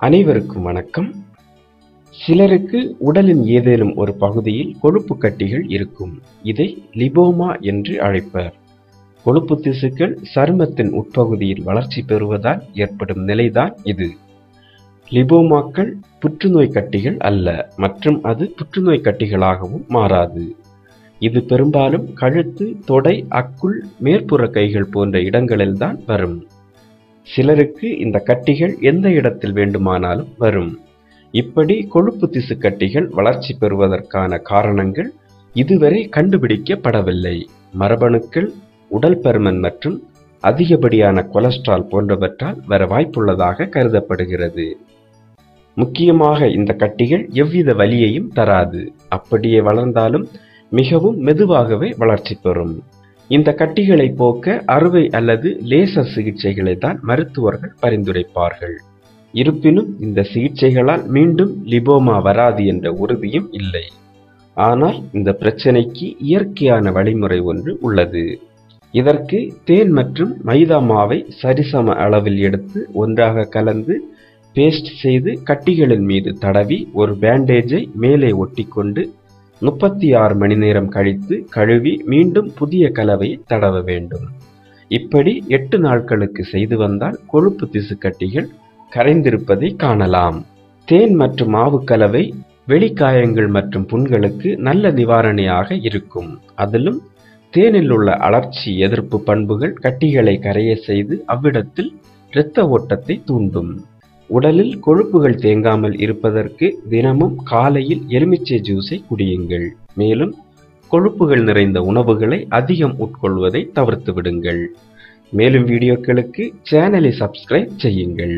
அனைவருக்கும் வணக்கம். சிலருக்கு உடலின் ஏதேனும் ஒரு பகுதியில் கொழுப்பு கட்டிகள் இருக்கும். இதை லிபோமா என்று அழைப்பர். கொழுப்பு திசுக்கள் சருமத்தின் உட்பகுதியில் வளர்ச்சி பெறுவதால் ஏற்படும் நிலைதான் இது. லிபோமாக்கள் புற்றுநோய் கட்டிகள் அல்ல மற்றும் அது புற்றுநோய் கட்டிகளாகவும் மாறாது. இது பெரும்பாலும் கழுத்து தொடை அக்குள் மேற்புற கைகள் போன்ற இடங்களில்தான் வரும். சிலருக்கு இந்த கட்டிகள் எந்த இடத்தில் வேண்டுமானாலும் வரும். இப்படி கொழுப்பு திசு கட்டிகள் வளர்ச்சி பெறுவதற்கான காரணங்கள் இதுவரை கண்டுபிடிக்கப்படவில்லை. மரபணுக்கள் உடல் பருமன் மற்றும் அதிகப்படியான கொலஸ்ட்ரால் போன்றவற்றால் வர வாய்ப்புள்ளதாக கருதப்படுகிறது. முக்கியமாக இந்த கட்டிகள் எவ்வித வலியையும் தராது. அப்படியே வளர்ந்தாலும் மிகவும் மெதுவாகவே வளர்ச்சி பெறும். இந்த கட்டிகளை போக்க அறுவை அல்லது லேசர் சிகிச்சைகளை தான் மருத்துவர்கள் பரிந்துரைப்பார்கள். இருப்பினும் இந்த சிகிச்சைகளால் மீண்டும் லிபோமா வராது என்ற உறுதியும் இல்லை. ஆனால் இந்த பிரச்சனைக்கு இயற்கையான வழிமுறை ஒன்று உள்ளது. இதற்கு தேன் மற்றும் மைதா மாவை சரிசம அளவில் எடுத்து ஒன்றாக கலந்து பேஸ்ட் செய்து கட்டிகளின் மீது தடவி ஒரு பேண்டேஜை மேலே ஒட்டிக்கொண்டு முப்பத்தி ஆறு மணி நேரம் கழித்து கழுவி மீண்டும் புதிய கலவையை தடவ வேண்டும். இப்படி எட்டு நாட்களுக்கு செய்து வந்தால் கொழுப்பு திசுக்கட்டிகள் கரைந்திருப்பதை காணலாம். தேன் மற்றும் மாவு கலவை வெளிக்காயங்கள் மற்றும் புண்களுக்கு நல்ல நிவாரணியாக இருக்கும். அதிலும் தேனில் உள்ள அலர்ச்சி எதிர்ப்பு பண்புகள் கட்டிகளை கரைய செய்து அவ்விடத்தில் இரத்த ஓட்டத்தை தூண்டும். உடலில் கொழுப்புகள் தேங்காமல் இருப்பதற்கு தினமும் காலையில் எலுமிச்சை ஜூஸை குடியுங்கள். மேலும் கொழுப்புகள் நிறைந்த உணவுகளை அதிகம் உட்கொள்வதை தவிர்த்து விடுங்கள் மேலும் வீடியோக்களுக்கு சேனலை சப்ஸ்கிரைப் செய்யுங்கள்.